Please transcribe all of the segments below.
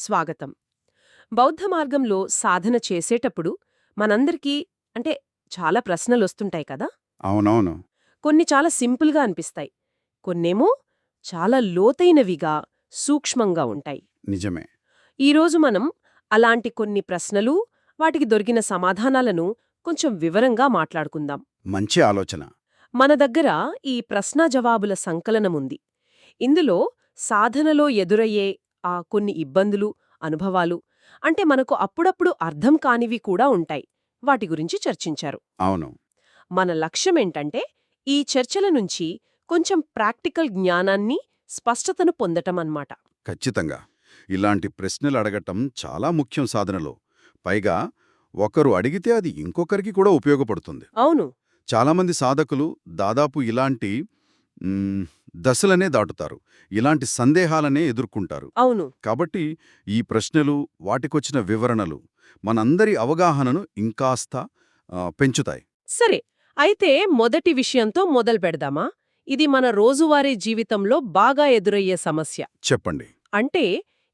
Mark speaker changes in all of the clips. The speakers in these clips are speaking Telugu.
Speaker 1: స్వాగతం. బౌద్ధ మార్గంలో సాధన చేసేటప్పుడు మనందరికీ అంటే చాలా ప్రశ్నలొస్తుంటాయి కదా?
Speaker 2: అవునవును.
Speaker 1: కొన్ని చాలా సింపుల్గా అనిపిస్తాయి. కొన్నేమో చాలా లోతైనవిగా సూక్ష్మంగా ఉంటాయి.
Speaker 2: నిజమే.
Speaker 1: ఈరోజు మనం అలాంటి కొన్ని ప్రశ్నలు వాటికి దొరికిన సమాధానాలను కొంచెం వివరంగా మాట్లాడుకుందాం.
Speaker 2: మంచి ఆలోచన.
Speaker 1: మన దగ్గర ఈ ప్రశ్న జవాబుల సంకలనముంది. ఇందులో సాధనలో ఎదురయ్యే కొన్ని ఇబ్బందులు అనుభవాలు అంటే మనకు అప్పుడప్పుడు అర్థం కానివి కూడా ఉంటాయి. వాటి గురించి చర్చించారు.
Speaker 2: అవును.
Speaker 1: మన లక్ష్యమేంటంటే ఈ చర్చల నుంచి కొంచెం ప్రాక్టికల్ జ్ఞానాన్ని స్పష్టతను పొందటమన్నమాట
Speaker 2: ఖచ్చితంగా. ఇలాంటి ప్రశ్నలు అడగటం చాలా ముఖ్యం సాధనలో. పైగా ఒకరు అడిగితే అది ఇంకొకరికి కూడా ఉపయోగపడుతుంది.
Speaker 1: అవును.
Speaker 2: చాలామంది సాధకులు దాదాపు ఇలాంటి దశలనే దాటుతారు. ఇలాంటి సందేహాలనే ఎదుర్కొంటారు.
Speaker 1: అవును.
Speaker 2: కాబట్టి ఈ ప్రశ్నలు వాటికొచ్చిన వివరణలు మనందరి అవగాహనను ఇంకాస్త పెంచుతాయి.
Speaker 1: సరే అయితే మొదటి విషయంతో మొదలు పెడదామా? ఇది మన రోజువారీ జీవితంలో బాగా ఎదురయ్యే సమస్య.
Speaker 2: చెప్పండి.
Speaker 1: అంటే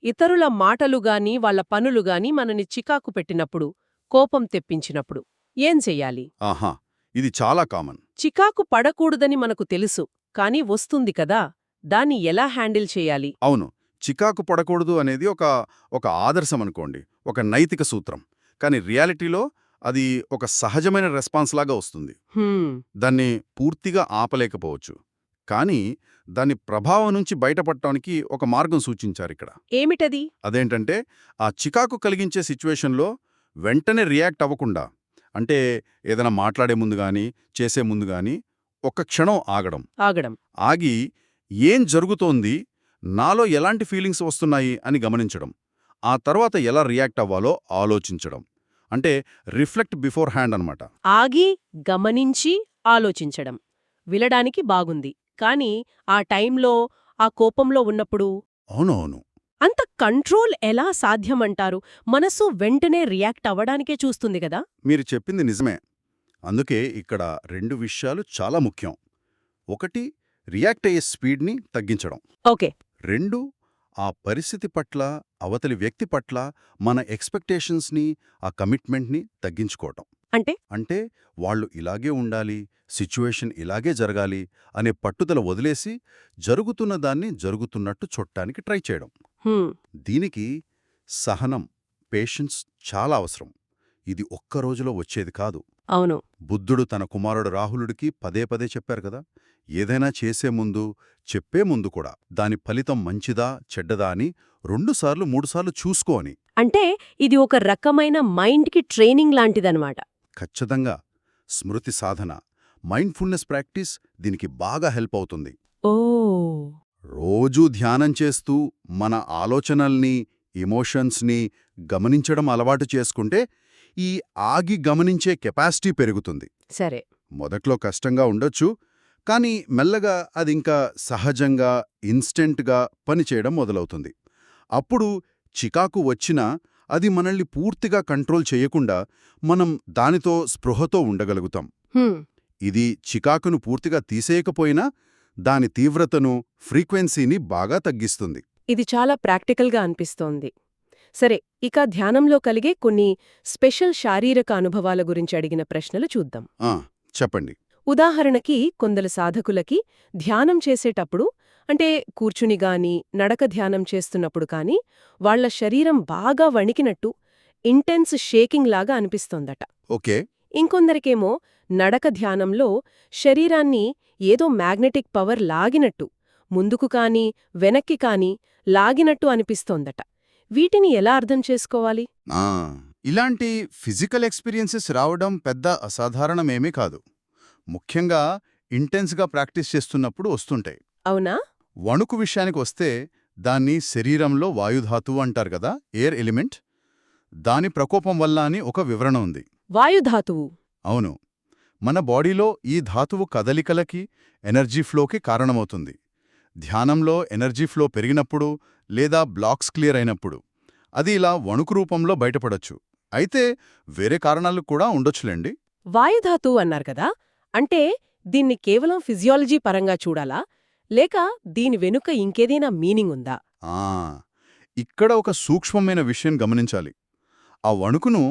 Speaker 1: ఇతరుల మాటలుగాని వాళ్ళ పనులుగాని మనని చికాకు పెట్టినప్పుడు కోపం తెప్పించినప్పుడు ఏం చెయ్యాలి
Speaker 2: ఆహా ఇది చాలా కామన్.
Speaker 1: చికాకు పడకూడదని మనకు తెలుసు. కాని వస్తుంది కదా దాన్ని ఎలా హ్యాండిల్ చేయాలి?
Speaker 2: అవును. చికాకు పడకూడదు అనేది ఒక ఒక ఆదర్శం అనుకోండి. ఒక నైతిక సూత్రం. కానీ రియాలిటీలో అది ఒక సహజమైన రెస్పాన్స్ లాగా వస్తుంది. దాన్ని పూర్తిగా ఆపలేకపోవచ్చు. కానీ దాని ప్రభావం నుంచి బయటపడటానికి ఒక మార్గం సూచించారు ఇక్కడ.
Speaker 1: ఏమిటది?
Speaker 2: అదేంటంటే ఆ చికాకు కలిగించే సిచ్యువేషన్లో వెంటనే రియాక్ట్ అవ్వకుండా అంటే ఏదైనా మాట్లాడే ముందు గాని చేసే ముందు గాని ఒక్క క్షణం ఆగడం.
Speaker 1: ఆగడం.
Speaker 2: ఆగి ఏం జరుగుతోంది? నాలో ఎలాంటి ఫీలింగ్స్ వస్తున్నాయి? అని గమనించడం. ఆ తర్వాత ఎలా రియాక్ట్ అవ్వాలో ఆలోచించడం. అంటే రిఫ్లెక్ట్ బిఫోర్ హ్యాండ్ అన్నమాట.
Speaker 1: ఆగి గమనించి ఆలోచించడం. వినడానికి బాగుంది. కాని ఆ టైంలో ఆ కోపంలో ఉన్నప్పుడు
Speaker 2: అవునవును.
Speaker 1: అంత కంట్రోల్ ఎలా సాధ్యమంటారు? మనసు వెంటనే రియాక్ట్ అవ్వడానికే చూస్తుంది కదా?
Speaker 2: మీరు చెప్పింది నిజమే. అందుకే ఇక్కడ రెండు విషయాలు చాలా ముఖ్యం. ఒకటి రియాక్ట్ అయ్యే స్పీడ్ని తగ్గించడం.
Speaker 1: ఓకే.
Speaker 2: రెండు ఆ పరిస్థితి పట్ల అవతలి వ్యక్తి పట్ల మన ఎక్స్పెక్టేషన్స్ని ఆ కమిట్మెంట్ని తగ్గించుకోవటం.
Speaker 1: అంటే?
Speaker 2: అంటే వాళ్ళు ఇలాగే ఉండాలి సిచ్యువేషన్ ఇలాగే జరగాలి అనే పట్టుదల వదిలేసి జరుగుతున్న దాన్ని జరుగుతున్నట్టు చూడటానికి ట్రై చేయడం. దీనికి సహనం పేషెన్స్ చాలా అవసరం. ఇది ఒక్క రోజులో వచ్చేది కాదు.
Speaker 1: అవును.
Speaker 2: బుద్ధుడు తన కుమారుడు రాహులుడికి పదే పదే చెప్పారు కదా ఏదైనా చేసే ముందు చెప్పే ముందు కూడా దాని ఫలితం మంచిదా చెడ్డదా అని రెండుసార్లు మూడుసార్లు చూసుకో అని.
Speaker 1: అంటే ఇది ఒక రకమైన మైండ్కి ట్రైనింగ్ లాంటిదన్నమాట.
Speaker 2: ఖచ్చితంగా. స్మృతి సాధన మైండ్ఫుల్నెస్ ప్రాక్టీస్ దీనికి బాగా హెల్ప్ అవుతుంది.
Speaker 1: ఓ!
Speaker 2: రోజూ ధ్యానం చేస్తూ మన ఆలోచనల్ని ఎమోషన్స్ని గమనించడం అలవాటు చేసుకుంటే ఈ ఆగి గమనించే కెపాసిటీ పెరుగుతుంది.
Speaker 1: సరే.
Speaker 2: మొదట్లో కష్టంగా ఉండొచ్చు కానీ మెల్లగా అది ఇంకా సహజంగా ఇన్స్టెంట్గా పనిచేయడం మొదలవుతుంది. అప్పుడు చికాకు వచ్చినా అది మనల్ని పూర్తిగా కంట్రోల్ చేయకుండా మనం దానితో స్పృహతో ఉండగలుగుతాం. ఇది చికాకును పూర్తిగా తీసేయకపోయినా దాని తీవ్రతను ఫ్రీక్వెన్సీని బాగా తగ్గిస్తుంది.
Speaker 1: ఇది చాలా ప్రాక్టికల్గా అనిపిస్తోంది. సరే ఇక ధ్యానంలో కలిగే కొన్ని స్పెషల్ శారీరక అనుభవాల గురించి అడిగిన ప్రశ్నలు చూద్దాం.
Speaker 2: చెప్పండి.
Speaker 1: ఉదాహరణకి కొందరు సాధకులకి ధ్యానం చేసేటప్పుడు అంటే కూర్చుని గాని నడక ధ్యానం చేస్తున్నప్పుడు కాని వాళ్ళ శరీరం బాగా వణికినట్టు ఇంటెన్స్ షేకింగ్ లాగా అనిపిస్తోందట.
Speaker 2: ఓకే.
Speaker 1: ఇంకొందరికేమో నడక ధ్యానంలో శరీరాన్ని ఏదో మ్యాగ్నెటిక్ పవర్ లాగినట్టు ముందుకు కాని వెనక్కి కాని లాగినట్టు అనిపిస్తోందట. వీటిని ఎలా అర్థం చేసుకోవాలి?
Speaker 2: ఆ, ఇలాంటి ఫిజికల్ ఎక్స్పీరియన్సెస్ రావడం పెద్ద అసాధారణమేమీ కాదు. ముఖ్యంగా ఇంటెన్స్గా ప్రాక్టీస్ చేస్తున్నప్పుడు వస్తుంటాయి.
Speaker 1: అవునా?
Speaker 2: వణుకు విషయానికి వస్తే దాన్ని శరీరంలో వాయుధాతువు అంటారు కదా ఎయిర్ ఎలిమెంట్. దాని ప్రకోపం వల్ల అని ఒక వివరణ ఉంది.
Speaker 1: వాయుధాతువు?
Speaker 2: అవును. మన బాడీలో ఈ ధాతువు కదలికలకి ఎనర్జీ ఫ్లోకి కారణమవుతుంది. ధ్యానంలో ఎనర్జీ ఫ్లో పెరిగినప్పుడు లేదా బ్లాక్స్ క్లియర్ అయినప్పుడు. అది ఇలా వణుకు రూపంలో బయటపడొచ్చు. అయితే వేరే కారణాలు కూడా ఉండొచ్చులేండి?
Speaker 1: వాయుధాతువు అన్నారు కదా! అంటే దీన్ని కేవలం ఫిజియాలజీ పరంగా చూడాలా? లేక దీని వెనుక ఇంకేదైనా మీనింగ్ ఉందా?
Speaker 2: ఆ! ఇక్కడ ఒక సూక్ష్మమైన విషయం గమనించాలి. ఆ వణుకును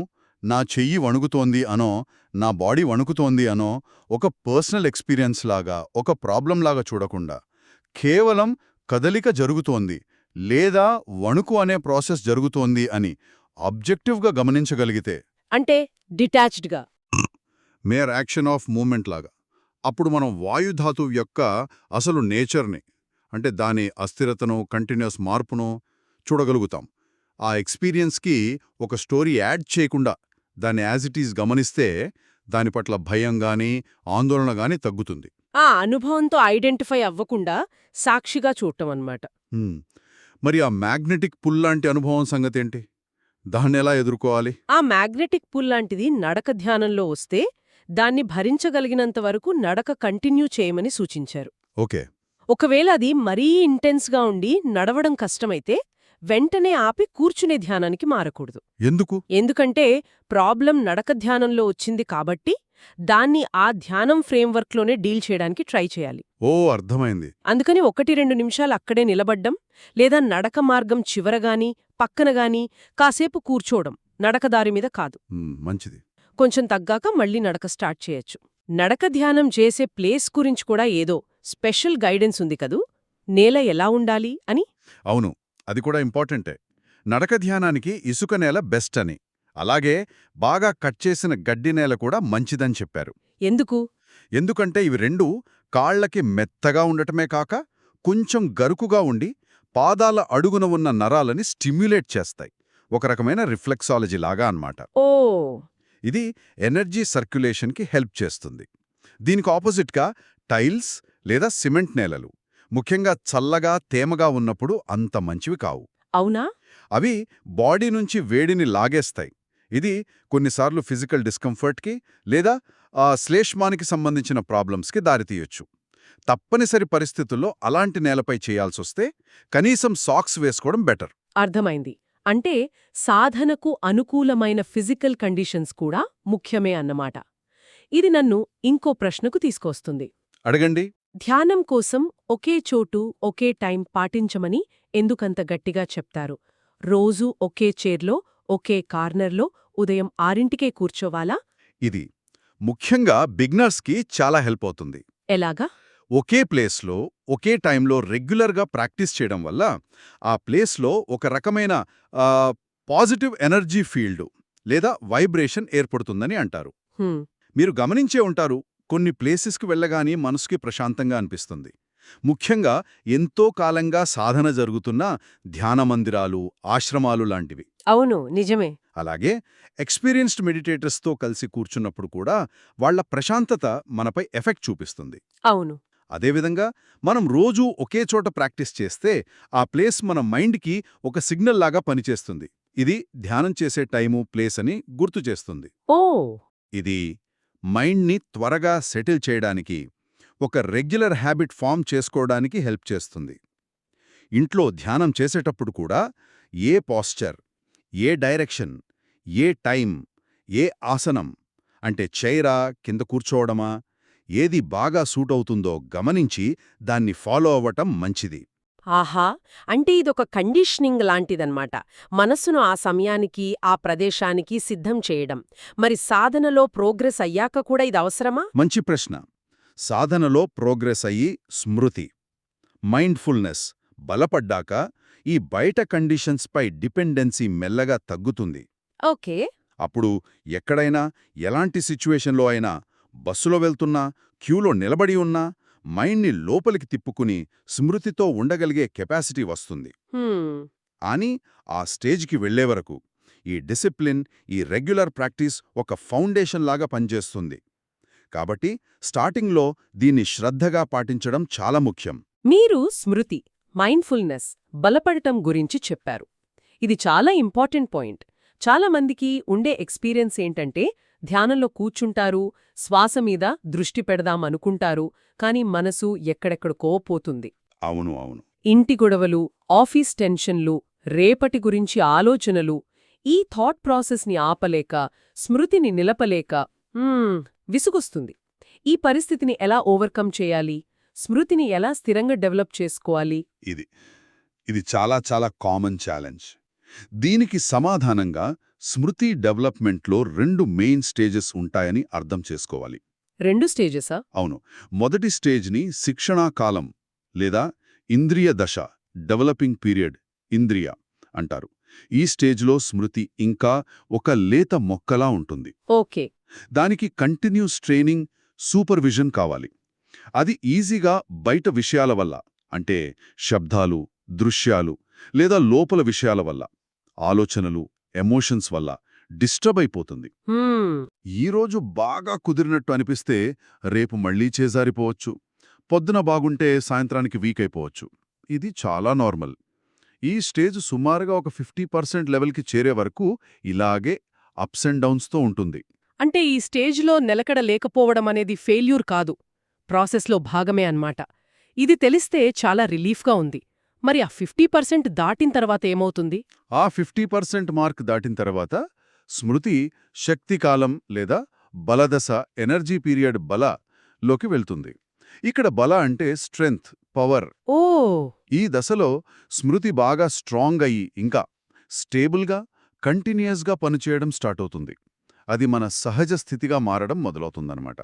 Speaker 2: నా చెయ్యి వణుకుతోంది అనో నా బాడీ వణుకుతోంది అనో ఒక పర్సనల్ ఎక్స్పీరియన్స్ లాగా ఒక ప్రాబ్లం లాగా చూడకుండా కేవలం కదలిక జరుగుతోంది లేదా వణుకు అనే ప్రాసెస్ జరుగుతోంది అని ఆబ్జెక్టివ్గా గమనించగలిగితే.
Speaker 1: అంటే డిటాచ్డ్గా.
Speaker 2: మేర్ యాక్షన్ ఆఫ్ మూమెంట్ లాగా. అప్పుడు మనం వాయుధాతువు యొక్క అసలు నేచర్ని అంటే దాని అస్థిరతను కంటిన్యూస్ మార్పును చూడగలుగుతాం. ఆ ఎక్స్పీరియన్స్కి ఒక స్టోరీ యాడ్ చేయకుండా దాన్ని యాజ్ ఇట్ ఈజ్ గమనిస్తే దాని పట్ల భయం గాని ఆందోళన గాని తగ్గుతుంది.
Speaker 1: ఆ అనుభవంతో ఐడెంటిఫై అవ్వకుండా సాక్షిగా చూడటం అన్నమాట.
Speaker 2: మరి ఆ మ్యాగ్నెటిక్ పుల్ లాంటి అనుభవం సంగతేంటి? దాన్ని ఎలా ఎదుర్కోవాలి?
Speaker 1: ఆ మ్యాగ్నెటిక్ పుల్ లాంటిది నడక ధ్యానంలో వస్తే దాన్ని భరించగలిగినంత వరకు నడక కంటిన్యూ చేయమని సూచించారు.
Speaker 2: ఓకే.
Speaker 1: ఒకవేళ అది మరీ ఇంటెన్స్గా ఉండి నడవడం కష్టమైతే వెంటనే ఆపి కూర్చునే ధ్యానానికి మారకూడదు.
Speaker 2: ఎందుకు?
Speaker 1: ఎందుకంటే ప్రాబ్లం నడక ధ్యానంలో వచ్చింది కాబట్టి దాన్ని ఆ ధ్యానం ఫ్రేమ్వర్క్లోనే డీల్ చేయడానికి ట్రై చేయాలి.
Speaker 2: ఓ అర్థమైంది.
Speaker 1: అందుకని ఒకటి రెండు నిమిషాలు అక్కడే నిలబడ్డం లేదా నడక మార్గం చివరగాని పక్కనగాని కాసేపు కూర్చోవడం నడకదారి మీద కాదు.
Speaker 2: మంచిది.
Speaker 1: కొంచెం తగ్గాక మళ్ళీ నడక స్టార్ట్ చేయొచ్చు. నడక ధ్యానం చేసే ప్లేస్ గురించి కూడా ఏదో స్పెషల్ గైడెన్స్ ఉంది కదూ? నేల ఎలా ఉండాలి అని?
Speaker 2: అవును. అది కూడా ఇంపార్టెంటే. నడక ధ్యానానికి ఇసుక నేల బెస్ట్ అని. అలాగే బాగా కట్ చేసిన గడ్డి నేల కూడా మంచిదని చెప్పారు.
Speaker 1: ఎందుకు?
Speaker 2: ఎందుకంటే ఇవి రెండు కాళ్ళకి మెత్తగా ఉండటమే కాక కొంచెం గరుకుగా ఉండి పాదాల అడుగున ఉన్న నరాలని స్టిమ్యులేట్ చేస్తాయి. ఒక రకమైన రిఫ్లెక్సాలజీ లాగా అన్నమాట.
Speaker 1: ఓ!
Speaker 2: ఇది ఎనర్జీ సర్క్యులేషన్కి హెల్ప్ చేస్తుంది. దీనికి ఆపోజిట్గా టైల్స్ లేదా సిమెంట్ నేలలు. ముఖ్యంగా చల్లగా తేమగా ఉన్నప్పుడు అంత మంచివి కావు.
Speaker 1: అవునా?
Speaker 2: అవి బాడీ నుంచి వేడిని లాగేస్తాయి. ఇది కొన్నిసార్లు ఫిజికల్ డిస్కంఫర్ట్కి లేదా శ్లేష్మానికి సంబంధించిన ప్రాబ్లమ్స్కి దారితీయొచ్చు. తప్పనిసరి పరిస్థితుల్లో అలాంటి నేలపై చేయాల్సొస్తే కనీసం సాక్స్ వేసుకోవడం బెటర్.
Speaker 1: అర్థమైంది. అంటే సాధనకు అనుకూలమైన ఫిజికల్ కండిషన్స్ కూడా ముఖ్యమే అన్నమాట. ఇది నన్ను ఇంకో ప్రశ్నకు తీసుకొస్తుంది.
Speaker 2: అడగండి.
Speaker 1: ధ్యానం కోసం ఒకే చోటు ఒకే టైం పాటించమని ఎందుకంత గట్టిగా చెప్తారు. రోజూ ఒకే చైర్లో ఒకే కార్నర్లో ఉదయం ఆరింటికే కూర్చోవాలా?
Speaker 2: ఇది ముఖ్యంగా బిగ్నర్స్కి చాలా హెల్ప్ అవుతుంది.
Speaker 1: ఎలాగా?
Speaker 2: ఒకే ప్లేస్లో ఒకే టైంలో రెగ్యులర్గా ప్రాక్టీస్ చేయడం వల్ల ఆ ప్లేస్లో ఒక రకమైన పాజిటివ్ ఎనర్జీ ఫీల్డ్ లేదా వైబ్రేషన్ ఏర్పడుతుందని అంటారు. మీరు గమనించే ఉంటారు కొన్ని ప్లేసెస్కి వెళ్ళగానే మనసుకి ప్రశాంతంగా అనిపిస్తుంది. ముఖ్యంగా ఎంతో కాలంగా సాధన జరుగుతున్న ధ్యాన మందిరాలు ఆశ్రమాలు లాంటివి.
Speaker 1: అవును నిజమే.
Speaker 2: అలాగే ఎక్స్పీరియన్స్డ్ మెడిటేటర్స్తో కలిసి కూర్చున్నప్పుడు కూడా వాళ్ళ ప్రశాంతత మనపై ఎఫెక్ట్ చూపిస్తుంది.
Speaker 1: అవును.
Speaker 2: అదేవిధంగా మనం రోజూ ఒకే చోట ప్రాక్టీస్ చేస్తే ఆ ప్లేస్ మన మైండ్కి ఒక సిగ్నల్ లాగా పనిచేస్తుంది. ఇది ధ్యానం చేసే టైము ప్లేస్ అని గుర్తు చేస్తుంది.
Speaker 1: ఓ!
Speaker 2: ఇది మైండ్ని త్వరగా సెటిల్ చేయడానికి ఒక రెగ్యులర్ హ్యాబిట్ ఫామ్ చేసుకోవడానికి హెల్ప్ చేస్తుంది. ఇంట్లో ధ్యానం చేసేటప్పుడు కూడా ఏ పాస్చర్ ఏ డైరెక్షన్ ఏ టైం ఏ ఆసనం అంటే చైరా కింద కూర్చోవడమా ఏది బాగా సూట్ అవుతుందో గమనించి దాన్ని ఫాలో అవ్వటం మంచిది.
Speaker 1: ఆహా! అంటే ఇదొక కండిషనింగ్ లాంటిదన్నమాట. మనస్సును ఆ సమయానికి ఆ ప్రదేశానికి సిద్ధం చేయడం. మరి సాధనలో ప్రోగ్రెస్ అయ్యాక కూడా ఇది అవసరమా?
Speaker 2: మంచి ప్రశ్న. సాధనలో ప్రోగ్రెస్ అయ్యి స్మృతి మైండ్ఫుల్నెస్ బలపడ్డాక ఈ బయట కండిషన్స్పై డిపెండెన్సీ మెల్లగా తగ్గుతుంది.
Speaker 1: ఓకే.
Speaker 2: అప్పుడు ఎక్కడైనా ఎలాంటి సిచ్యువేషన్లో అయినా బస్సులో వెళ్తున్నా క్యూలో నిలబడి ఉన్నా మైండ్ని లోపలికి తిప్పుకుని స్మృతితో ఉండగలిగే కెపాసిటీ వస్తుంది. అని ఆ స్టేజ్కి వెళ్ళే వరకు ఈ డిసిప్లిన్ ఈ రెగ్యులర్ ప్రాక్టీస్ ఒక ఫౌండేషన్ లాగా పనిచేస్తుంది. కాబట్టి స్టార్టింగ్లో దీన్ని శ్రద్ధగా పాటించడం చాలా ముఖ్యం.
Speaker 1: మీరు స్మృతి మైండ్ఫుల్నెస్ బలపడటం గురించి చెప్పారు. ఇది చాలా ఇంపార్టెంట్ పాయింట్. చాలా మందికి ఉండే ఎక్స్పీరియన్స్ ఏంటంటే ధ్యానంలో కూర్చుంటారు శ్వాస మీద దృష్టి పెడదాం అనుకుంటారు కానీ మనసు ఎక్కడెక్కడికో పోతుంది.
Speaker 2: అవును అవును.
Speaker 1: ఇంటి గొడవలు ఆఫీస్ టెన్షన్లు రేపటి గురించి ఆలోచనలు ఈ థాట్ ప్రాసెస్ని ఆపలేక స్మృతిని నిలపలేక విసుగొస్తుంది. ఈ పరిస్థితిని ఎలా ఓవర్కమ్ చేయాలి? స్మృతిని ఎలా స్థిరంగా డెవలప్ చేసుకోవాలి?
Speaker 2: ఇది ఇది చాలా చాలా కామన్ ఛాలెంజ్. దీనికి సమాధానంగా స్మృతి డెవలప్మెంట్లో రెండు మెయిన్ స్టేజెస్ ఉంటాయని అర్థం చేసుకోవాలి.
Speaker 1: రెండు స్టేజెసా?
Speaker 2: అవును. మొదటి స్టేజ్ని శిక్షణా కాలం లేదా ఇంద్రియ దశ డెవలపింగ్ పీరియడ్ ఇంద్రియ అంటారు. ఈ స్టేజ్లో స్మృతి ఇంకా ఒక లేత మొక్కలా ఉంటుంది.
Speaker 1: ఓకే.
Speaker 2: దానికి కంటిన్యూస్ ట్రైనింగ్ సూపర్విజన్ కావాలి. అది ఈజీగా బయట విషయాల వల్ల అంటే శబ్దాలు దృశ్యాలు లేదా లోపల విషయాల వల్ల ఆలోచనలు ఎమోషన్స్ వల్ల డిస్టర్బ్ అయిపోతుంది. ఈరోజు బాగా కుదిరినట్టు అనిపిస్తే రేపు మళ్ళీ చేజారిపోవచ్చు. పొద్దున బాగుంటే సాయంత్రానికి వీక్ అయిపోవచ్చు. ఇది చాలా నార్మల్ ఈ స్టేజ్ సుమారుగా ఒక ఫిఫ్టీ పర్సెంట్ లెవెల్కి చేరే వరకు ఇలాగే అప్స్ అండ్ డౌన్స్తో ఉంటుంది.
Speaker 1: అంటే ఈ స్టేజ్లో నిలకడ లేకపోవడం అనేది ఫెయిల్యూర్ కాదు. ప్రాసెస్లో భాగమే అన్నమాట. ఇది తెలిస్తే చాలా రిలీఫ్గా ఉంది. మరి ఆ ఫిఫ్టీ పర్సెంట్ దాటిన తర్వాత ఏమవుతుంది?
Speaker 2: ఆ ఫిఫ్టీ పర్సెంట్ మార్క్ దాటిన తర్వాత స్మృతి శక్తికాలం లేదా బలదశ ఎనర్జీ పీరియడ్ బల లోకి వెళ్తుంది. ఇక్కడ బల అంటే స్ట్రెంగ్త్ పవర్.
Speaker 1: ఓ!
Speaker 2: ఈ దశలో స్మృతి బాగా స్ట్రాంగ్ అయ్యి ఇంకా స్టేబుల్గా కంటిన్యూయస్గా పనిచేయడం స్టార్ట్ అవుతుంది. అది మన సహజ స్థితిగా మారడం మొదలవుతుందన్నమాట.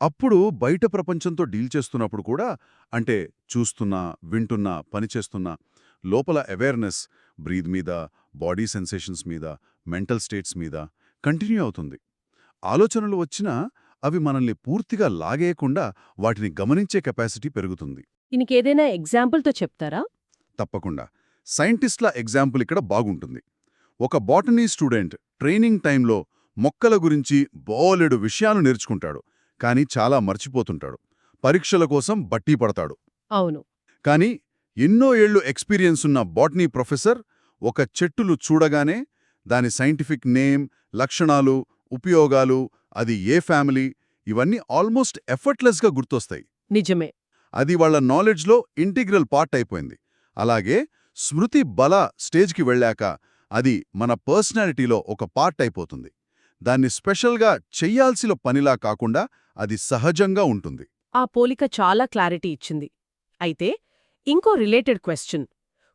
Speaker 2: అప్పుడు బయట ప్రపంచంతో డీల్ చేస్తున్నప్పుడు కూడా అంటే చూస్తున్నా వింటున్నా పనిచేస్తున్నా లోపల అవేర్నెస్ బ్రీద్ మీద బాడీ సెన్సేషన్స్ మీద మెంటల్ స్టేట్స్ మీద కంటిన్యూ అవుతుంది. ఆలోచనలు వచ్చినా అవి మనల్ని పూర్తిగా లాగేయకుండా వాటిని గమనించే కెపాసిటీ పెరుగుతుంది.
Speaker 1: దీనికేదైనా ఎగ్జాంపుల్తో చెప్తారా?
Speaker 2: తప్పకుండా. సైంటిస్ట్ల ఎగ్జాంపుల్ ఇక్కడ బాగుంటుంది. ఒక బాటనీ స్టూడెంట్ ట్రైనింగ్ టైంలో మొక్కల గురించి బోలెడు విషయాలు నేర్చుకుంటాడు. కానీ చాలా మర్చిపోతుంటాడు. పరీక్షల కోసం బట్టీ పడతాడు.
Speaker 1: అవును.
Speaker 2: కానీ ఎన్నో ఏళ్ళు ఎక్స్పీరియన్స్ ఉన్న బాటనీ ప్రొఫెసర్ ఒక చెట్టులు చూడగానే దాని సైంటిఫిక్ నేమ్ లక్షణాలు ఉపయోగాలు అది ఏ ఫ్యామిలీ ఇవన్నీ ఆల్మోస్ట్ ఎఫర్ట్లెస్గా గుర్తొస్తాయి.
Speaker 1: నిజమే.
Speaker 2: అది వాళ్ళ నాలెడ్జ్లో ఇంటిగ్రల్ పార్ట్ అయిపోయింది. అలాగే స్మృతి బల స్టేజ్కి వెళ్ళాక అది మన పర్సనాలిటీలో ఒక పార్ట్ అయిపోతుంది. దాన్ని స్పెషల్గా చెయ్యాల్సిన పనిలా కాకుండా అది సహజంగా ఉంటుంది.
Speaker 1: ఆ పోలిక చాలా క్లారిటీ ఇచ్చింది. అయితే ఇంకో రిలేటెడ్ క్వశ్చన్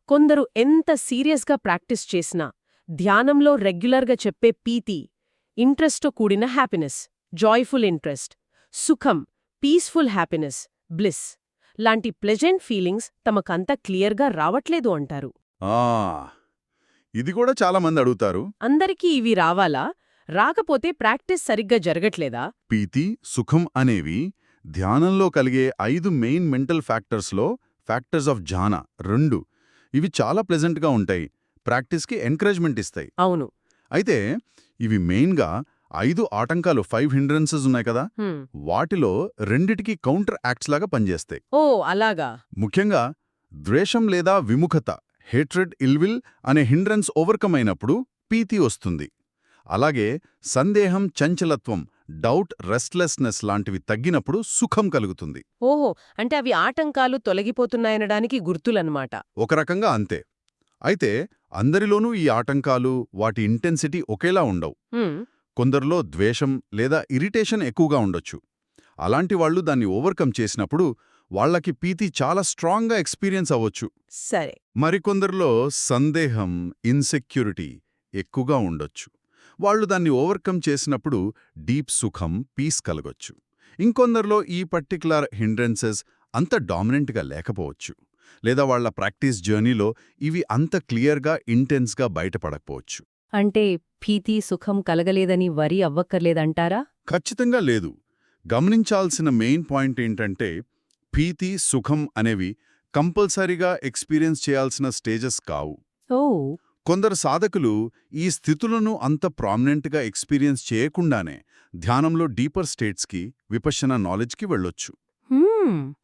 Speaker 1: కొందరు ఎంత సీరియస్గా ప్రాక్టీస్ చేసినా ధ్యానంలో రెగ్యులర్గా చెప్పే పీతి ఇంట్రెస్ట్తో కూడిన హ్యాపీనెస్ జాయ్ఫుల్ ఇంట్రెస్ట్ సుఖం పీస్ఫుల్ హ్యాపీనెస్ బ్లిస్ లాంటి ప్లెజెంట్ ఫీలింగ్స్ తమకంత క్లియర్గా రావట్లేదు అంటారు.
Speaker 2: ఇది కూడా చాలామంది అడుగుతారు.
Speaker 1: అందరికీ ఇవి రావాలా? రాకపోతే ప్రాక్టీస్ సరిగ్గా జరగట్లేదా?
Speaker 2: పీతి సుఖం అనేవి ధ్యానంలో కలిగే ఐదు మెయిన్ మెంటల్ ఫ్యాక్టర్స్లో ఫ్యాక్టర్స్ ఆఫ్ ఝాన రెండు. ఇవి చాలా ప్లెజెంట్గా ఉంటాయి. ప్రాక్టీస్కి ఎంకరేజ్మెంట్ ఇస్తాయి.
Speaker 1: అవును.
Speaker 2: అయితే ఇవి మెయిన్గా ఐదు ఆటంకాలు ఫైవ్ హిండ్రన్సెస్ ఉన్నాయి కదా. వాటిలో రెండిటికి కౌంటర్ యాక్ట్స్ లాగా పనిచేస్తాయి.
Speaker 1: ఓ అలాగా?
Speaker 2: ముఖ్యంగా ద్వేషం లేదా విముఖత హేట్రెడ్ ఇల్విల్ అనే హిండ్రన్స్ ఓవర్కమ్ అయినప్పుడు పీతి వస్తుంది. అలాగే సందేహం చంచలత్వం డౌట్ రెస్ట్లెస్నెస్ లాంటివి తగ్గినప్పుడు సుఖం కలుగుతుంది.
Speaker 1: ఓహో! అంటే అవి ఆటంకాలు తొలగిపోతున్నాయనడానికి గుర్తులన్నమాట.
Speaker 2: ఒక రకంగా అంతే. అయితే అందరిలోనూ ఈ ఆటంకాలు వాటి ఇంటెన్సిటీ ఒకేలా ఉండవు. కొందరిలో ద్వేషం లేదా ఇరిటేషన్ ఎక్కువగా ఉండొచ్చు. అలాంటి వాళ్ళు దాన్ని ఓవర్కమ్ చేసినప్పుడు వాళ్ళకి పీతి చాలా స్ట్రాంగ్గా ఎక్స్పీరియన్స్ అవ్వచ్చు.
Speaker 1: సరే.
Speaker 2: మరికొందరిలో సందేహం ఇన్సెక్యూరిటీ ఎక్కువగా ఉండొచ్చు. వాళ్ళు దాన్ని ఓవర్కమ్ చేసినప్పుడు డీప్ సుఖం పీస్ కలగొచ్చు. ఇంకొందరిలో ఈ పర్టికులర్ హిండ్రెన్సెస్ అంత డామినెంట్గా లేకపోవచ్చు. లేదా వాళ్ళ ప్రాక్టీస్ జర్నీలో ఇవి అంత క్లియర్గా ఇంటెన్స్గా బయటపడకపోవచ్చు.
Speaker 1: అంటే భీతి సుఖం కలగలేదని వరి అవ్వక్కర్లేదంటారా?
Speaker 2: ఖచ్చితంగా లేదు. గమనించాల్సిన మెయిన్ పాయింట్ ఏంటంటే భీతి సుఖం అనేవి కంపల్సరీగా ఎక్స్పీరియన్స్ చేయాల్సిన స్టేజెస్ కావు. కొందరు సాధకులు ఈ స్థితులను అంత ప్రామినెంట్గా ఎక్స్పీరియన్స్ చేయకుండానే ధ్యానంలో డీపర్ స్టేట్స్కి విపశ్యన నాలెడ్జ్కి వెళ్ళొచ్చు.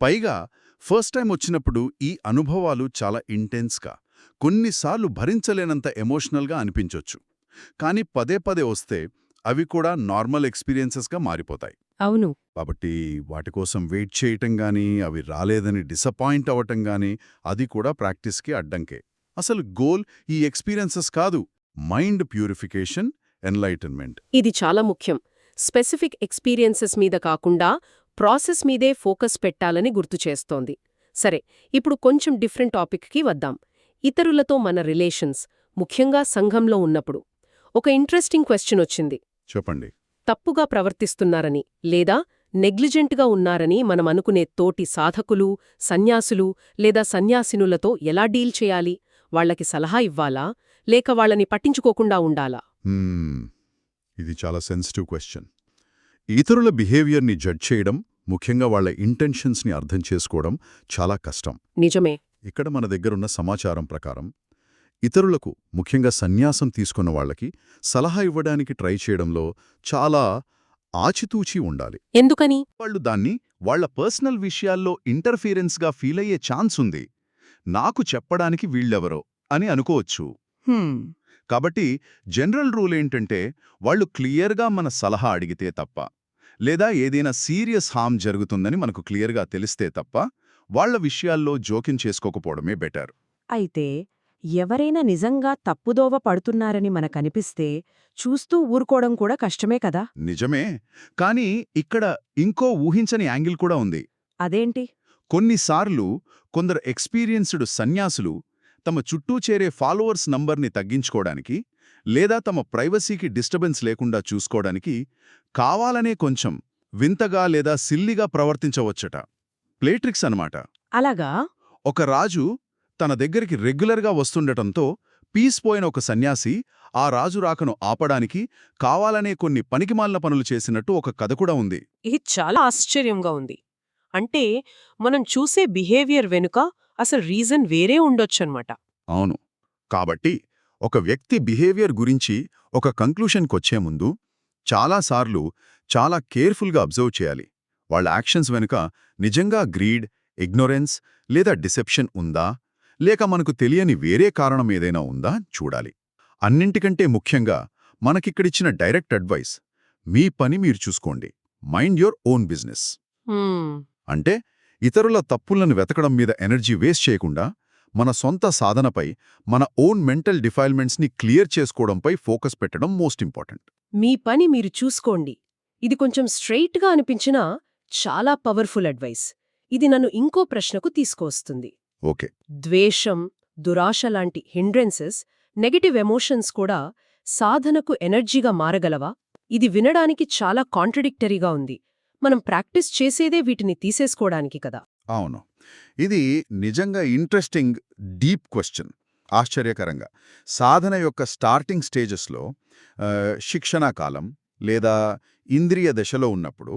Speaker 2: పైగా ఫస్ట్ టైం వచ్చినప్పుడు ఈ అనుభవాలు చాలా ఇంటెన్స్గా కొన్నిసార్లు భరించలేనంత ఎమోషనల్గా అనిపించొచ్చు. కానీ పదే పదే వస్తే అవి కూడా నార్మల్ ఎక్స్పీరియన్సెస్గా మారిపోతాయి.
Speaker 1: అవును.
Speaker 2: కాబట్టి వాటి కోసం వెయిట్ చేయటం గానీ అవి రాలేదని డిసప్పాయింట్ అవ్వటం గానీ అది కూడా ప్రాక్టీస్కి అడ్డంకే. అసలు గోల్ ఈ ఎక్స్పీరియన్సెస్ కాదు. Mind purification enlightenment.
Speaker 1: ఇది చాలా ముఖ్యం. స్పెసిఫిక్ ఎక్స్పీరియన్సెస్ మీద కాకుండా ప్రాసెస్ మీదే ఫోకస్ పెట్టాలని గుర్తు చేస్తోంది. సరే ఇప్పుడు కొంచెం డిఫరెంట్ టాపిక్కి వద్దాం. ఇతరులతో మన రిలేషన్స్ ముఖ్యంగా సంఘంలో ఉన్నప్పుడు. ఒక ఇంట్రెస్టింగ్ క్వశ్చన్ వచ్చింది.
Speaker 2: చెప్పండి.
Speaker 1: తప్పుగా ప్రవర్తిస్తున్నారని లేదా నెగ్లిజెంట్గా ఉన్నారని మనం అనుకునే తోటి సాధకులు సన్యాసులు లేదా సన్యాసినులతో ఎలా డీల్ చేయాలి? వాళ్ళకి సలహా ఇవ్వాలా? లేక వాళ్ళని పట్టించుకోకుండా ఉండాలా.
Speaker 2: ఇది చాలా సెన్సిటివ్ క్వశ్చన్. ఇతరుల బిహేవియర్ని జడ్జ్ చేయడం ముఖ్యంగా వాళ్ళ ఇంటెన్షన్స్ని అర్థం చేసుకోవడం చాలా కష్టం.
Speaker 1: నిజమే.
Speaker 2: ఇక్కడ మన దగ్గరున్న సమాచారం ప్రకారం ఇతరులకు ముఖ్యంగా సన్యాసం తీసుకున్న వాళ్ళకి సలహా ఇవ్వడానికి ట్రై చేయడంలో చాలా ఆచితూచి ఉండాలి.
Speaker 1: ఎందుకని?
Speaker 2: వాళ్ళు దాన్ని వాళ్ళ పర్సనల్ విషయాల్లో ఇంటర్ఫీరెన్స్గా ఫీల్ అయ్యే ఛాన్స్ ఉంది. నాకు చెప్పడానికి వీళ్ళెవరో అని అనుకోవచ్చు. కాబట్టి జనరల్ రూల్ ఏంటంటే వాళ్ళు క్లియర్గా మన సలహా అడిగితే తప్ప లేదా ఏదైనా సీరియస్ హామ్ జరుగుతుందని మనకు క్లియర్గా తెలిస్తే తప్ప వాళ్ళ విషయాల్లో జోక్యం చేసుకోకపోవడమే బెటర్.
Speaker 3: అయితే ఎవరైనా నిజంగా తప్పుదోవ పడుతున్నారని మనకనిపిస్తే చూస్తూ ఊరుకోవడం కూడా కష్టమే కదా?
Speaker 2: నిజమే. కానీ ఇక్కడ ఇంకో ఊహించని యాంగిల్ కూడా ఉంది.
Speaker 3: అదేంటి?
Speaker 2: కొన్నిసార్లు కొందరు ఎక్స్పీరియన్స్డ్ సన్యాసులు తమ చుట్టూ చేరే ఫాలోవర్స్ నంబర్ని తగ్గించుకోవడానికి లేదా తమ ప్రైవసీకి డిస్టర్బెన్స్ లేకుండా చూసుకోవడానికి కావాలనే కొంచెం వింతగా లేదా సిల్లిగా ప్రవర్తించవచ్చట. ప్లేట్రిక్స్ అన్నమాట.
Speaker 3: అలాగా?
Speaker 2: ఒక రాజు తన దగ్గరికి రెగ్యులర్గా వస్తుండటంతో పీస్ పోయిన ఒక సన్యాసి ఆ రాజు రాకను ఆపడానికి కావాలనే కొన్ని పనికిమాలిన పనులు చేసినట్టు ఒక కథ కూడా ఉంది.
Speaker 1: ఇది చాలా ఆశ్చర్యంగా ఉంది. అంటే మనం చూసే బిహేవియర్ వెనుక అసలు రీజన్ వేరే ఉండొచ్చన్నమాట
Speaker 2: అవును. కాబట్టి ఒక వ్యక్తి బిహేవియర్ గురించి ఒక కంక్లూషన్కొచ్చే ముందు చాలాసార్లు చాలా కేర్ఫుల్గా అబ్జర్వ్ చేయాలి. వాళ్ళ యాక్షన్స్ వెనుక నిజంగా గ్రీడ్ ఇగ్నొరెన్స్ లేదా డిసెప్షన్ ఉందా? లేక మనకు తెలియని వేరే కారణం ఏదైనా ఉందా? చూడాలి. అన్నింటికంటే ముఖ్యంగా మనకిక్కడిచ్చిన డైరెక్ట్ అడ్వైస్ మీ పని మీరు చూసుకోండి. Mind your own business. అంటే ఇతరుల తప్పులను వెతకడం మీద ఎనర్జీ వేస్ట్ చేయకుండా మన సొంత సాధనపై మన ఓన్ మెంటల్ డిఫైల్మెంట్స్ని క్లియర్ చేసుకోవడంపై ఫోకస్ పెట్టడం మోస్ట్ ఇంపార్టెంట్.
Speaker 1: మీ పని మీరు చూసుకోండి. ఇది కొంచెం స్ట్రెయిట్గా అనిపించినా చాలా పవర్ఫుల్ అడ్వైస్. ఇది నన్ను ఇంకో ప్రశ్నకు తీసుకువస్తుంది.
Speaker 2: ఓకే.
Speaker 1: ద్వేషం దురాశ లాంటి హిండ్రెన్సెస్ నెగటివ్ ఎమోషన్స్ కూడా సాధనకు ఎనర్జీగా మారగలవా? ఇది వినడానికి చాలా కాంట్రడిక్టరీగా ఉంది. మనం ప్రాక్టీస్ చేసేదే వీటిని తీసేసుకోవడానికి కదా.
Speaker 2: అవును. ఇది నిజంగా ఇంట్రెస్టింగ్ డీప్ క్వశ్చన్. ఆశ్చర్యకరంగా. సాధన యొక్క స్టార్టింగ్ స్టేజెస్లో శిక్షణా కాలం లేదా ఇంద్రియ దశలో ఉన్నప్పుడు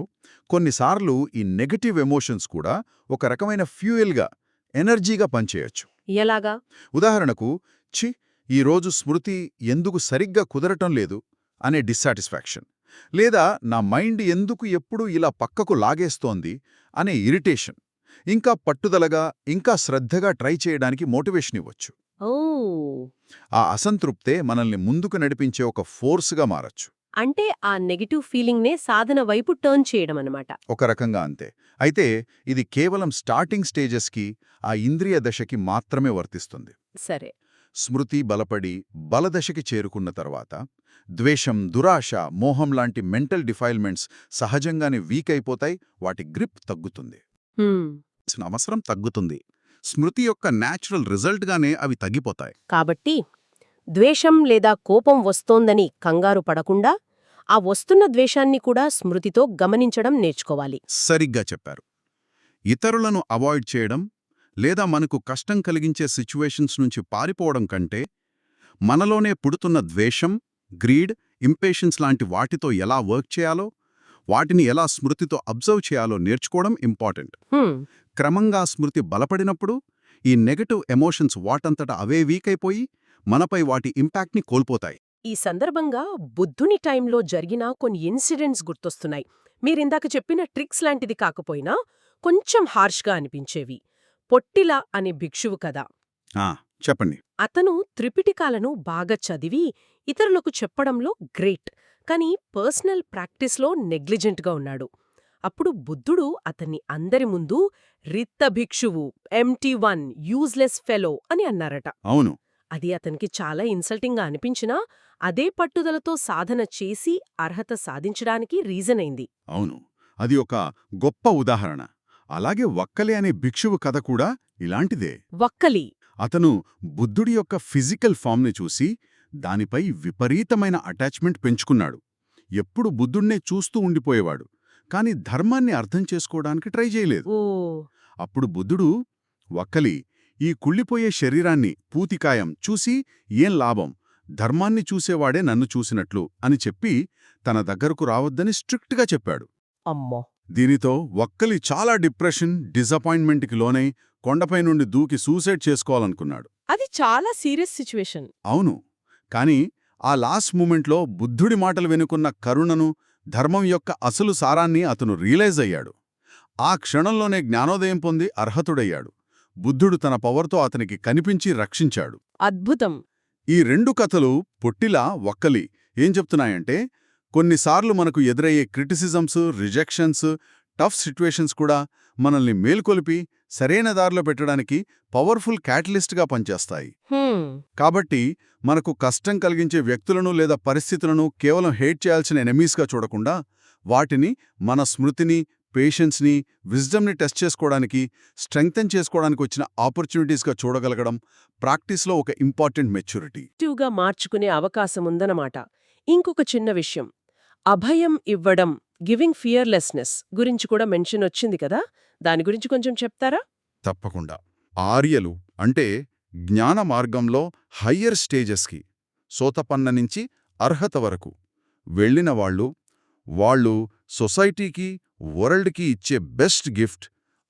Speaker 2: కొన్నిసార్లు ఈ నెగటివ్ ఎమోషన్స్ కూడా ఒక రకమైన ఫ్యూయల్గా ఎనర్జీగా పనిచేయొచ్చు.
Speaker 1: ఎలాగా?
Speaker 2: ఉదాహరణకు చి ఈరోజు స్మృతి ఎందుకు సరిగ్గా కుదరటం లేదు అనే డిస్సాటిస్ఫాక్షన్. లేదా నా మైండ్ ఎందుకు ఎప్పుడూ ఇలా పక్కకు లాగేస్తోంది అనే ఇరిటేషన్. ఇంకా పట్టుదలగా ఇంకా శ్రద్ధగా ట్రై చేయడానికి మోటివేషన్ ఇవ్వచ్చు. ఆ అసంతృప్తే మనల్ని ముందుకు నడిపించే ఒక ఫోర్స్గా మారచ్చు.
Speaker 1: అంటే ఆ నెగటివ్ ఫీలింగ్నే సాధన వైపు టర్న్ చేయడం అన్నమాట.
Speaker 2: ఒక రకంగా అంతే. అయితే ఇది కేవలం స్టార్టింగ్ స్టేజెస్కి ఆ ఇంద్రియ దశకి మాత్రమే వర్తిస్తుంది.
Speaker 1: సరే.
Speaker 2: స్మృతి బలపడి బలదశకి చేరుకున్న తర్వాత ద్వేషం దురాశ మోహం లాంటి మెంటల్ డిఫైల్మెంట్స్ సహజంగానే వీక్ అయిపోతాయి వాటి గ్రిప్ తగ్గుతుంది. అవసరం తగ్గుతుంది. స్మృతి యొక్క న్యాచురల్ రిజల్ట్గానే అవి తగ్గిపోతాయి.
Speaker 1: కాబట్టి ద్వేషం లేదా కోపం వస్తోందని కంగారు పడకుండా ఆ వస్తున్న ద్వేషాన్ని కూడా స్మృతితో గమనించడం నేర్చుకోవాలి.
Speaker 2: సరిగ్గా చెప్పారు. ఇతరులను అవాయిడ్ చేయడం లేదా మనకు కష్టం కలిగించే సిచ్యువేషన్స్ నుంచి పారిపోవడం కంటే మనలోనే పుడుతున్న ద్వేషం గ్రీడ్ ఇంపేషన్స్ లాంటి వాటితో ఎలా వర్క్ చేయాలో వాటిని ఎలా స్మృతితో అబ్జర్వ్ చేయాలో నేర్చుకోవడం ఇంపార్టెంట్. క్రమంగా స్మృతి బలపడినప్పుడు ఈ నెగటివ్ ఎమోషన్స్ వాటంతట అవే వీక్ అయిపోయి మనపై వాటి ఇంపాక్ట్ని కోల్పోతాయి.
Speaker 1: ఈ సందర్భంగా బుద్ధుని టైంలో జరిగిన కొన్ని ఇన్సిడెంట్స్ గుర్తొస్తున్నాయి. మీరిందాక చెప్పిన ట్రిక్స్ లాంటిది కాకపోయినా కొంచెం హార్ష్గా అనిపించేవి. పొట్టిల అనే భిక్షువు కదా
Speaker 2: ఆ, చెప్పండి.
Speaker 1: అతను త్రిపిటికాలను బాగా చదివి ఇతరులకు చెప్పడంలో గ్రేట్ కానీ పర్సనల్ ప్రాక్టీస్లో నెగ్లిజెంట్గా ఉన్నాడు. అప్పుడు బుద్ధుడు అతన్ని అందరి ముందు రిత్త భిక్షువు ఎంటీ వన్ యూజ్లెస్ ఫెలో అని అన్నారట.
Speaker 2: అవును.
Speaker 1: అది అతనికి చాలా ఇన్సల్టింగ్గా అనిపించినా అదే పట్టుదలతో సాధన చేసి అర్హత సాధించడానికి రీజన్ అయింది.
Speaker 2: అవును. అది ఒక గొప్ప ఉదాహరణ. అలాగే వక్కలి అనే భిక్షువు కథ కూడా ఇలాంటిదే.
Speaker 1: వక్కలి
Speaker 2: అతను బుద్ధుడి యొక్క ఫిజికల్ ఫామ్ని చూసి దానిపై విపరీతమైన అటాచ్మెంట్ పెంచుకున్నాడు. ఎప్పుడు బుద్ధుణ్ణే చూస్తూ ఉండిపోయేవాడు కాని ధర్మాన్ని అర్థం చేసుకోవడానికి ట్రై చేయలేదు. అప్పుడు బుద్ధుడు వక్కలి ఈ కుళ్ళిపోయే శరీరాన్ని పూతికాయం చూసి ఏం లాభం? ధర్మాన్ని చూసేవాడే నన్ను చూసినట్లు అని చెప్పి తన దగ్గరకు రావద్దని స్ట్రిక్ట్గా చెప్పాడు.
Speaker 1: అమ్మో.
Speaker 2: దీనితో వక్కలి చాలా డిప్రెషన్ డిసప్పాయింట్మెంట్కి లోనై కొండపై నుండి దూకి సూసైడ్ చేసుకోవాలనుకున్నాడు.
Speaker 1: అది చాలా సీరియస్ సిచ్యువేషన్.
Speaker 2: అవును. కాని ఆ లాస్ట్ మూమెంట్లో బుద్ధుడి మాటలు వెనుకున్న కరుణను ధర్మం యొక్క అసలు సారాన్ని అతను రియలైజ్ అయ్యాడు. ఆ క్షణంలోనే జ్ఞానోదయం పొంది అర్హతుడయ్యాడు. బుద్ధుడు తన పవర్తో అతనికి కనిపించి రక్షించాడు.
Speaker 1: అద్భుతం.
Speaker 2: ఈ రెండు కథలు పొట్టిలా వక్కలి ఏం చెప్తున్నాయంటే కొన్నిసార్లు మనకు ఎదురయ్యే క్రిటిసిజమ్స్ రిజెక్షన్స్ టఫ్ సిట్యుయేషన్స్ కూడా మనల్ని మేల్కొలిపి సరైన దారిలో పెట్టడానికి పవర్ఫుల్ క్యాటలిస్ట్గా పనిచేస్తాయి. కాబట్టి మనకు కష్టం కలిగించే వ్యక్తులను లేదా పరిస్థితులను కేవలం హేట్ చేయాల్సిన ఎనమీస్గా చూడకుండా వాటిని మన స్మృతిని పేషెన్స్ని విజ్డమ్ని టెస్ట్ చేసుకోవడానికి స్ట్రెంగ్తన్ చేసుకోవడానికి వచ్చిన ఆపర్చునిటీస్గా చూడగలగడం ప్రాక్టీస్లో ఒక ఇంపార్టెంట్ మెచ్యూరిటీ.
Speaker 1: యాక్టివ్గా మార్చుకునే అవకాశం ఉందన్నమాట. ఇంకొక చిన్న విషయం. అభయం ఇవ్వడం గివింగ్ ఫియర్లెస్నెస్ గురించి కూడా మెన్షన్ వచ్చింది కదా? దాని గురించి కొంచెం చెప్తారా?
Speaker 2: తప్పకుండా. ఆర్యలు అంటే జ్ఞాన మార్గంలో హయ్యర్ స్టేజెస్కి సోతపన్న నుంచి అర్హత వరకు. వెళ్ళిన వాళ్ళు వాళ్ళు సొసైటీకి వరల్డ్కి ఇచ్చే బెస్ట్ గిఫ్ట్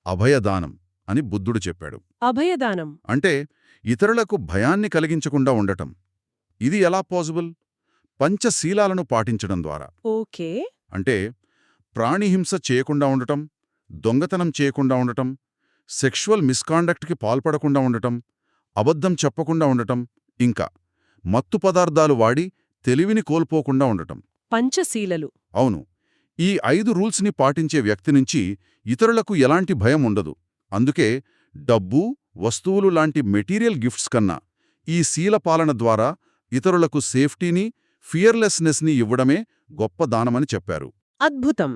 Speaker 2: అభయదానం అని బుద్ధుడు చెప్పాడు.
Speaker 1: అభయదానం.
Speaker 2: అంటే ఇతరులకు భయాన్ని కలిగించకుండా ఉండటం. ఇది ఎలా పాజిబుల్? పంచశీలాలను పాటించడం ద్వారా.
Speaker 1: ఓకే.
Speaker 2: అంటే ప్రాణిహింస చేయకుండా ఉండటం దొంగతనం చేయకుండా ఉండటం సెక్షువల్ మిస్కాండక్ట్కి పాల్పడకుండా ఉండటం అబద్ధం చెప్పకుండా ఉండటం ఇంకా మత్తు పదార్థాలు వాడి తెలివిని కోల్పోకుండా ఉండటం.
Speaker 1: పంచశీలలు.
Speaker 2: అవును ఈ ఐదు రూల్స్ని పాటించే వ్యక్తి నుంచి ఇతరులకు ఎలాంటి భయం ఉండదు. అందుకే డబ్బు వస్తువులు లాంటి మెటీరియల్ గిఫ్ట్స్ కన్నా ఈ శీల పాలన ద్వారా ఇతరులకు సేఫ్టీని ఫియర్లెస్నెస్ని ఇవ్వడమే గొప్ప దానమని చెప్పారు.
Speaker 1: అద్భుతం!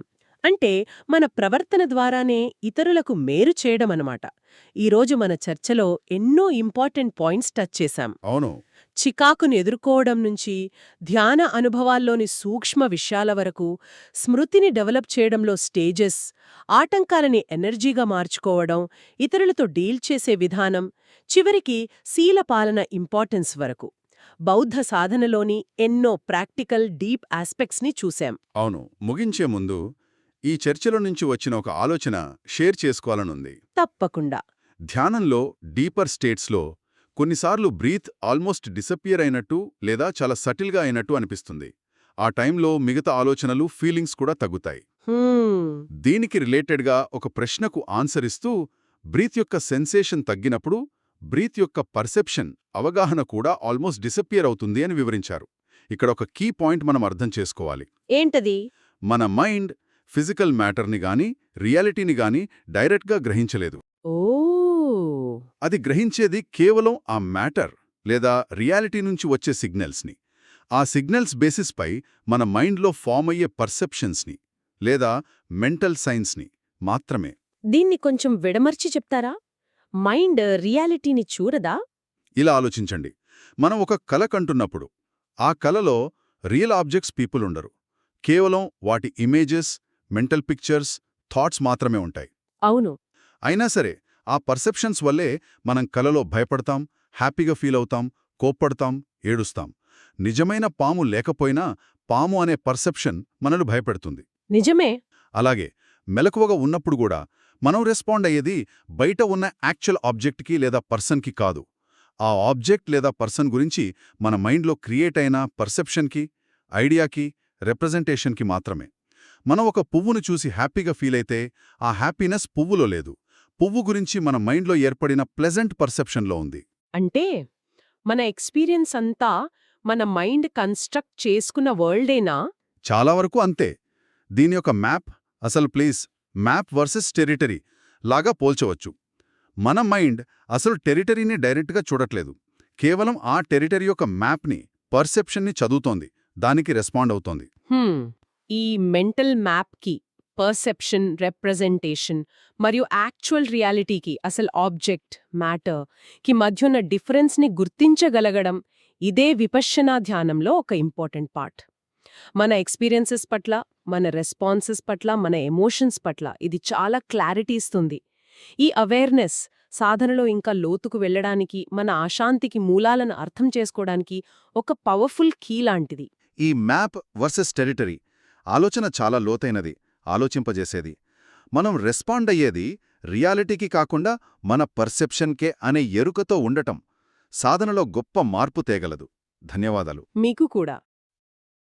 Speaker 1: అంటే మన ప్రవర్తన ద్వారానే ఇతరులకు మేలు చేయడమన్నమాట ఈరోజు మన చర్చలో ఎన్నో ఇంపార్టెంట్ పాయింట్స్ టచ్ చేశాం.
Speaker 2: అవును.
Speaker 1: చికాకును ఎదుర్కోవడం నుంచి ధ్యాన అనుభవాల్లోని సూక్ష్మ విషయాల వరకు స్మృతిని డెవలప్ చేయడంలో స్టేజెస్ ఆటంకాలని ఎనర్జీగా మార్చుకోవడం ఇతరులతో డీల్ చేసే విధానం చివరికి శీల పాలన ఇంపార్టెన్స్ వరకు. బౌద్ధ సాధనలోని ఎన్నో ప్రాక్టికల్ డీప్ ఆస్పెక్ట్స్ని చూశాం.
Speaker 2: అవును. ముగించే ముందు ఈ చర్చలో నుంచి వచ్చిన ఒక ఆలోచన షేర్ చేసుకోవాలనుంది.
Speaker 1: తప్పకుండా.
Speaker 2: ధ్యానంలో డీపర్ స్టేట్స్లో కొన్నిసార్లు బ్రీత్ ఆల్మోస్ట్ డిసపియర్ అయినట్టు లేదా చాలా సటిల్గా అయినట్టు అనిపిస్తుంది. ఆ టైంలో మిగతా ఆలోచనలు ఫీలింగ్స్ కూడా తగ్గుతాయి. దీనికి రిలేటెడ్గా ఒక ప్రశ్నకు ఆన్సర్ ఇస్తూ బ్రీత్ యొక్క సెన్సేషన్ తగ్గినప్పుడు బ్రీత్ యొక్క పర్సెప్షన్ అవగాహన కూడా ఆల్మోస్ట్ డిసపియర్ అవుతుంది అని వివరించారు. ఇక్కడ ఒక కీ పాయింట్ మనం అర్థం చేసుకోవాలి.
Speaker 1: ఏంటది?
Speaker 2: మన మైండ్ ఫిజికల్ మ్యాటర్ని గాని రియాలిటీని గాని డైరెక్ట్గా గ్రహించలేదు.
Speaker 1: ఓ!
Speaker 2: అది గ్రహించేది కేవలం ఆ మ్యాటర్ లేదా రియాలిటీ నుంచి వచ్చే సిగ్నల్స్ని. ఆ సిగ్నల్స్ బేసిస్పై మన మైండ్లో ఫామ్ అయ్యే పర్సెప్షన్స్ని లేదా మెంటల్ సైన్స్ని మాత్రమే.
Speaker 1: దీన్ని కొంచెం విడమర్చి చెప్తారా? మైండ్ రియాలిటీని చూడదా?
Speaker 2: ఇలా ఆలోచించండి. మనం ఒక కల కంటున్నప్పుడు ఆ కలలో రియల్ ఆబ్జెక్ట్స్ పీపుల్ ఉండరు. కేవలం వాటి ఇమేజెస్ మెంటల్ పిక్చర్స్ థాట్స్ మాత్రమే ఉంటాయి.
Speaker 1: అవును.
Speaker 2: అయినా సరే ఆ పర్సెప్షన్స్ వల్లే మనం కలలో భయపడతాం హ్యాపీగా ఫీల్ అవుతాం కోప్పడతాం ఏడుస్తాం. నిజమైన పాము లేకపోయినా పాము అనే పర్సెప్షన్ మనను భయపెడుతుంది.
Speaker 1: నిజమే.
Speaker 2: అలాగే మెలకువగా ఉన్నప్పుడు కూడా మనం రెస్పాండ్ అయ్యేది బయట ఉన్న యాక్చువల్ ఆబ్జెక్ట్కి లేదా పర్సన్కి కాదు. ఆ ఆబ్జెక్ట్ లేదా పర్సన్ గురించి మన మైండ్లో క్రియేట్ అయిన పర్సెప్షన్కి ఐడియాకి రిప్రజెంటేషన్కి మాత్రమే. మనం ఒక పువ్వును చూసి హ్యాపీగా ఫీల్ అయితే ఆ హ్యాపీనెస్ పువ్వులో లేదు. పువ్వు గురించి మన మైండ్లో ఏర్పడిన ప్లెజెంట్ పర్సెప్షన్లో ఉంది.
Speaker 1: అంటే మన ఎక్స్పీరియన్స్ అంతా మన మైండ్ కన్స్ట్రక్ట్ చేసుకున్న వరల్డేనా?
Speaker 2: చాలా వరకు అంతే. దీని యొక్క మ్యాప్ అసలు ప్లేస్ మ్యాప్ వర్సెస్ టెరిటరీ లాగా పోల్చవచ్చు. మన మైండ్ అసలు టెరిటరీని డైరెక్ట్గా చూడట్లేదు. కేవలం ఆ టెరిటరీ యొక్క మ్యాప్ని పర్సెప్షన్ని చదువుతోంది. దానికి రెస్పాండ్ అవుతోంది.
Speaker 1: ఈ మెంటల్ మ్యాప్కి పర్సెప్షన్ రిప్రజెంటేషన్ మరియు యాక్చువల్ రియాలిటీకి అసలు ఆబ్జెక్ట్ మ్యాటర్కి మధ్యున్న డిఫరెన్స్ని గుర్తించగలగడం ఇదే విపశ్యనా ధ్యానంలో ఒక ఇంపార్టెంట్ పార్ట్. మన ఎక్స్పీరియన్సెస్ పట్ల మన రెస్పాన్సెస్ పట్ల మన ఎమోషన్స్ పట్ల ఇది చాలా క్లారిటీ ఇస్తుంది. ఈ అవేర్నెస్ సాధనలో ఇంకా లోతుకు వెళ్ళడానికి మన అశాంతికి మూలాలను అర్థం చేసుకోవడానికి ఒక పవర్ఫుల్ కీ లాంటిది.
Speaker 2: ఈ మ్యాప్ వర్సెస్ టెరిటరీ ఆలోచన చాలా లోతైనది ఆలోచింపజేసేది. మనం రెస్పాండ్ అయ్యేది రియాలిటీకి కాకుండా మన పర్సెప్షన్కే అనే ఎరుకతో ఉండటం. సాధనలో గొప్ప మార్పు తేగలదు. ధన్యవాదాలు.
Speaker 1: మీకు కూడా.